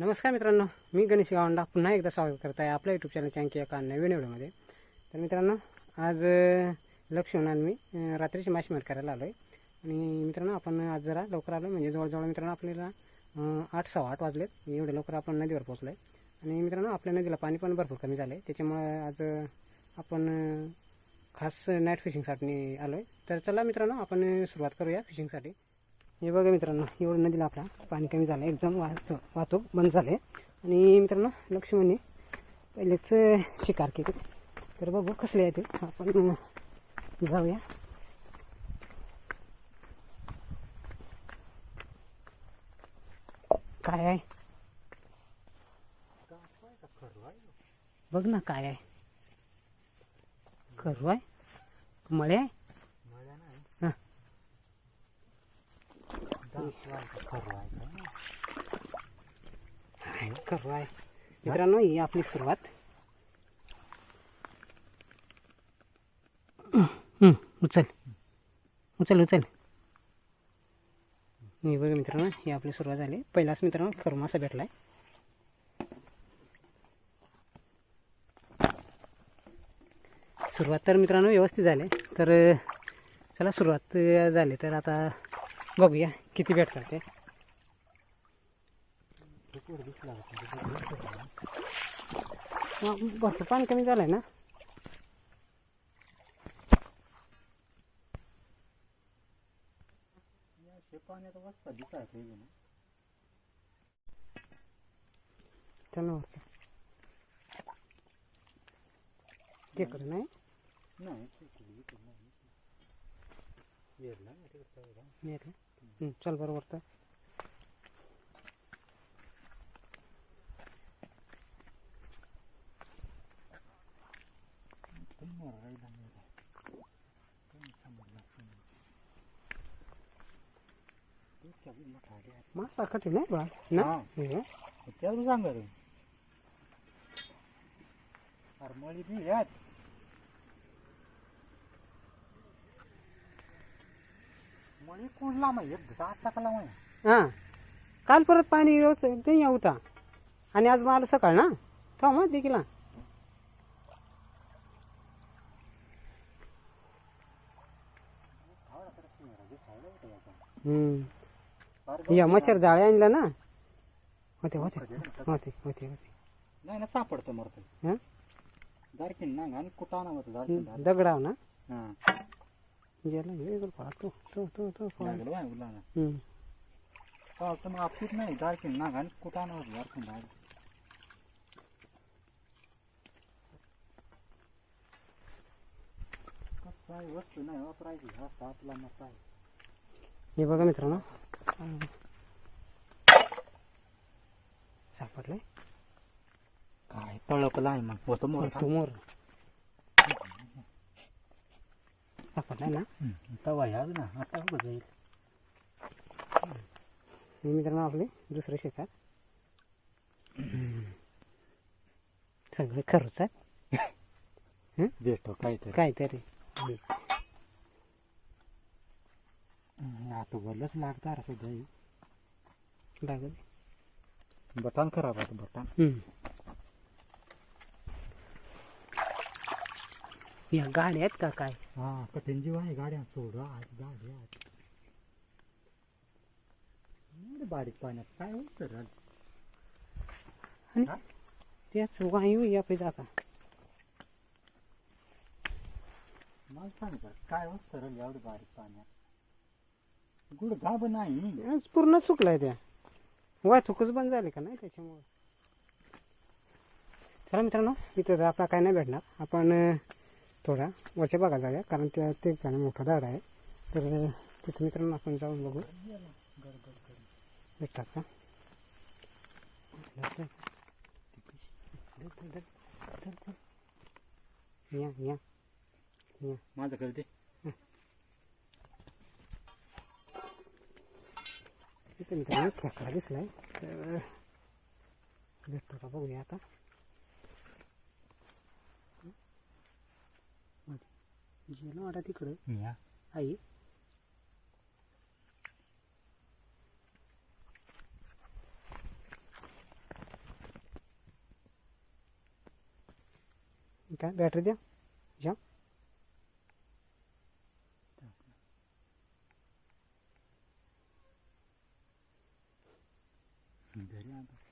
नमस्कार मित्रांनो मी गणेश गावंडा. पुन्हा एकदा स्वागत करत आहे आपल्या यूट्यूब चॅनलच्या आणखी एका नवीन व्हिडिओमध्ये. तर मित्रांनो आज लक्ष लक्ष्मण मी. रात्रीची मासेमारी करायला आलो आहे आणि मित्रांनो आपण आज जरा लवकर आलो. म्हणजे जवळजवळ मित्रांनो आपल्याला आठ सव्वा आठ वाजलेत. एवढे लवकर आपण नदीवर पोहोचलो आहे आणि मित्रांनो आपल्या नदीला पाणी पण भरपूर कमी झालं आहे त्याच्यामुळं आज आपण खास नाईट फिशिंगसाठी आलो आहे तर चला मित्रांनो आपण सुरुवात करूया फिशिंगसाठी हे बघा मित्रांनो एवढं नदीला आपला पाणी कमी झालं एकदम वाहत वाहतूक बंद झाले आणि मित्रांनो लक्ष्मणी पहिलेच शिकार केली. तर बघू कसले आहे ते. आपण जाऊया. काय आहे? बघ ना काय आहे. खरू आहे? मळे आहे? आहे मित्रांनो ही आपली सुरुवात. उचल. उचल उचल. हे बघा मित्रांनो ही आपली सुरुवात झाली. पहिलाच मित्रांनो खरमासा भेटलाय. सुरुवात तर मित्रांनो व्यवस्थित झाली. तर चला सुरुवात झाली. तर आता बघूया. किती भेटतात ते हा, भरपूर पाणी कमी झालंय ना? चला वरती. तिकडे नाही? येत हं, चल बरोबर तर मासा कठीण आहे बा ना? त्याला सांगा रे. अरे यात. मळी एक चाकला हा. काल परत पाणी व्यवस्थित नाही होता. आणि आज मला सकाळ ना? थांब मग देखील हम्म. या मच्छर जाळे आणला ना? होते होते होते होते होते. नाही ना सापडतं मरतं हा? दारकीन ना आणि दारकीन हम्म, दगडाव ना? हा. गेला हे तो तो तो लागलं मग आपलीच नाही दारकीन ना दारकीन दार काय वस्तू नाही वापरायची जास्त आपला मत आहे हे बघा मित्रांनो सापडलंय काय तळपला आहे मग होतं मोर तो मोर सापडलाय ना. तवा याच ना. आता उभं जाईल हे मित्रांनो आपले दुसरं शिकार. सगळे खरंच आहे. भेटो काहीतरी. काहीतरी. आता बोललंच लागणार असं जाईल लागत बटन खराब आहे बटन. या गाड्या आहेत का काय? हा कठीण जीव आहे गाड्या सोडा गाड्या एवढं बारीक पाण्यात काय होत आणि त्याच वायू या पाहिजे आता मला सांग बरं, काय होत एवढं बारीक पाण्यात? गुड गाब नाही. आज पूर्ण सुकलाय त्या. वाहतूकच बंद झाली का नाही त्याच्यामुळं? चला मित्रांनो इथं तर आपला काय नाही भेटणार. आपण अं, थोडा वरच्या भागात जाऊया कारण त्या ते ठिकाणी मोठा झाड आहे. तर तिथं मित्रांनो आपण जाऊन बघू. भेटतात का? या या. या. माझं कळते मित्रांनो खेकडा दिसलाय. तर भेटतो का बघूया आता. गेलो आता तिकडं. या. आई. काय बॅटरी द्या. या घरी आता.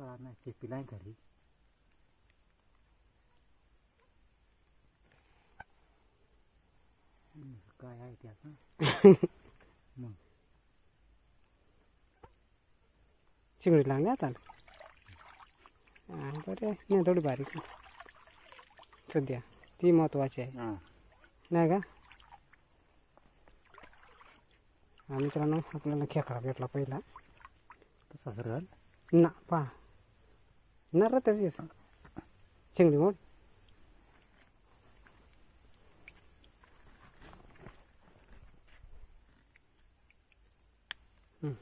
नाही चेपीलाय घरी हम्म, काय आहे त्याचा मग. चिंगडी लागली आता? बरं नाही थोडी बारीक. सध्या. ती महत्त्वाची आहे. नाही का? मित्रांनो आपल्याला खेकडा भेटला पहिला. तसा सरळ? ना पहा. नर त्याची चिंगडी मोड हं,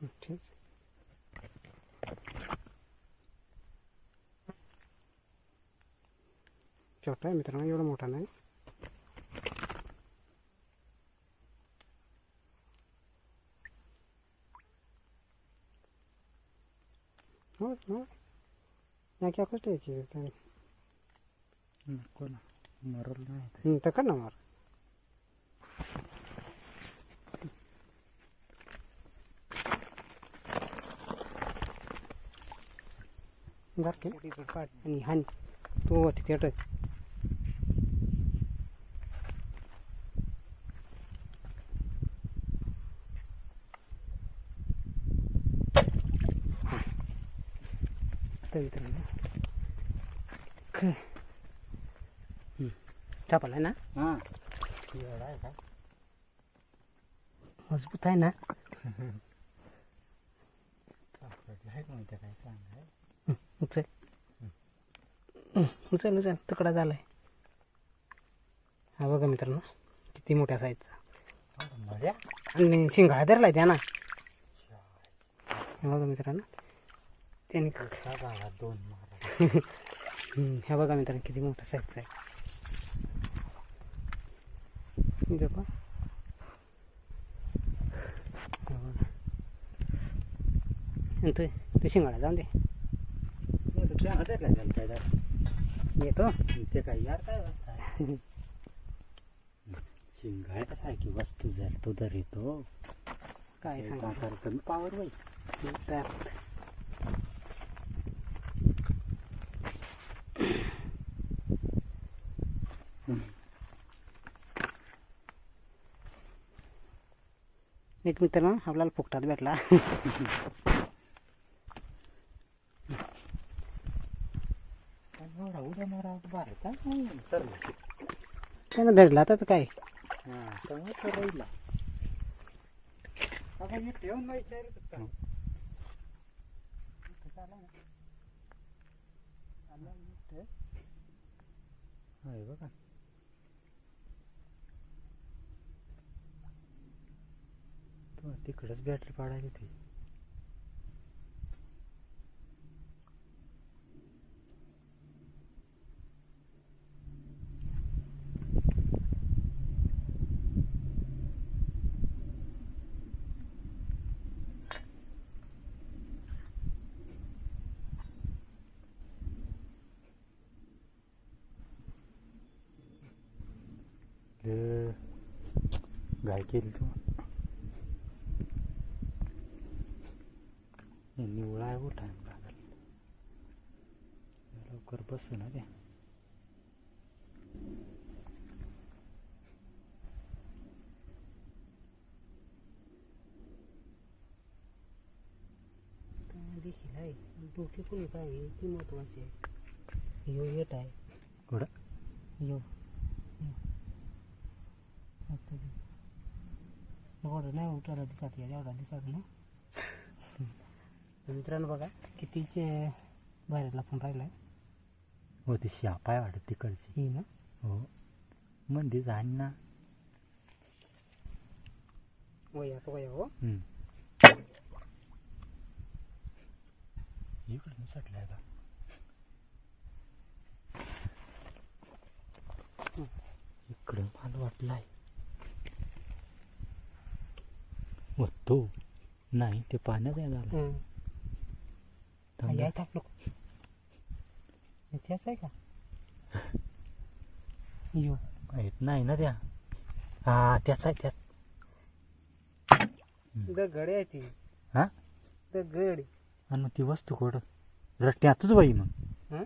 हं, ठीक छोटा आहे मित्रांनो एवढा मोठा नाही हो? हो या क्या कुछ आहे की. काय नको ना मरल नाही ते. हं, तर कर ना मार जर के आणि हान तो होती थिएटर तर मित्रांनो ना. एवढा आहे का? मजबूत आहे ना? उचल. उचल उचल. तुकडा झालाय. हा बघा मित्रांनो किती मोठ्या साईजचा आणि शिंगाळा धरलाय त्याना. हे बघा मित्रांनो. त्याने दोन मारा हं, हे बघा मित्रांनो किती मोठा साईजचा आहे आणि तो तो शिंगाळा जाऊन दे काय येतो ते काय यार काय आहे शिंगाळ्यात आहे की वस्तू जर तो तर येतो काय सांगा पावर बाई एक मित्रांनो आपल्याला फुकटात भेटला. त्यानं धरला तर काय? ठेवून नाही बघा तो तिकडंच बॅटरी पाडायला ती गाय केली तू निवळा आहे टाइम लागेल लवकर बसू ना ते देखील आहे डोके कोणी काय आहे ती महत्वाची आहे यो. येत आहे यो नाही उठायला दिसत या एवढा दिसत ना मित्रांनो बघा कितीचे बाहेर लपून राहिलाय. हो ती शाप आहे वाटत तिकडची. ही ना? हो. मंदी जाण ना? वया तो वया हो. इकडून सटलाय का इकडं मला वाटलाय. होतो नाही ते पाण्यात आहे झालं. हं. त्याच आहे का? यो. येत नाही ना त्या. हा त्याच आहे त्याच. दगड आहे ती. हा? दगड आणि मग ती वस्तू कोड रट्ट्यातच बाई मग. हं?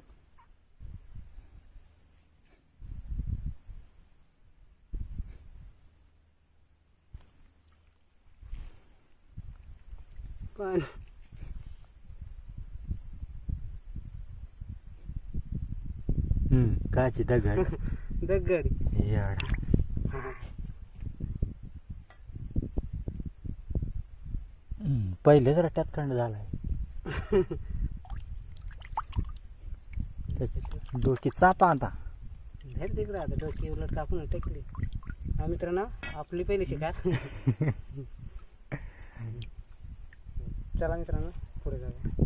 पण हम्म काची दगड. दगड. येडा. हम्म, पहिलेच रट्ट्यात खंड झालाय. त्याची डोकी चापा आता. धर तिकडं आता डोकी उलट कापून टेकली. हा मित्रांनो आपली पहिली शिकार. चला मित्रांनो पुढे जाऊया.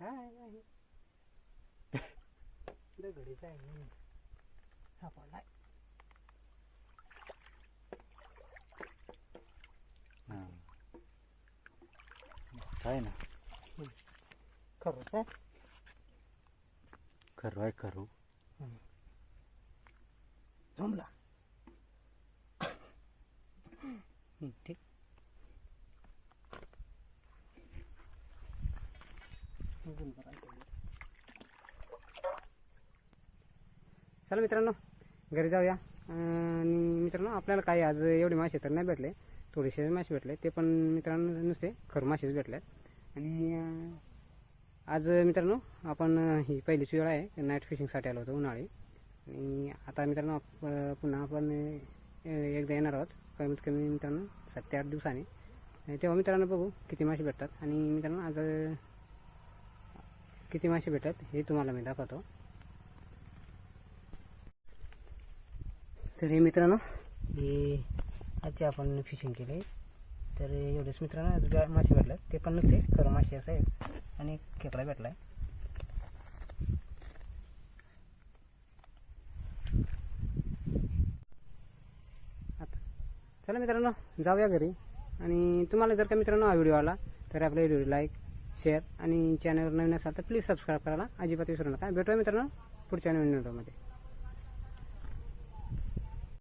काय नाही दगडीच आहे सापडलाय हा. मस्त आहे ना खरंच आहे खरू आहे खरू जमला हं, ठीक अजून बरं आहे. चला मित्रांनो घरी जाऊया. आणि मित्रांनो आपल्याला काही आज एवढे मासे तर नाही भेटले. थोडेसे मासे भेटले. ते पण मित्रांनो नुसते खरं मासेच भेटले आणि आज मित्रांनो आपण ही पहिलीच वेळ आहे. नाईट फिशिंगसाठी आलो होतो उन्हाळी. आणि आता मित्रांनो पुन्हा आपण एकदा येणार आहोत. कमीत कमी मित्रांनो सात ते आठ दिवसांनी. तेव्हा मित्रांनो बघू किती मासे भेटतात. आणि मित्रांनो आज किती मासे भेटतात हे तुम्हाला मी दाखवतो. तर हे मित्रांनो. हे आजचे आपण फिशिंग केले. तर एवढेच मित्रांनो ज्या मासे भेटले. ते पण नसते खरं मासे असं आहे आणि खेकडा भेटला आहे आता चला मित्रांनो जाऊया घरी. आणि तुम्हाला जर का मित्रांनो हा व्हिडिओ आला तर आपल्या व्हिडिओ लाईक शेअर आणि चॅनलवर नवीन असाल तर प्लीज सबस्क्राईब करायला अजिबात विसरू नका. भेटूया मित्रांनो पुढच्या नवीन व्हिडिओमध्ये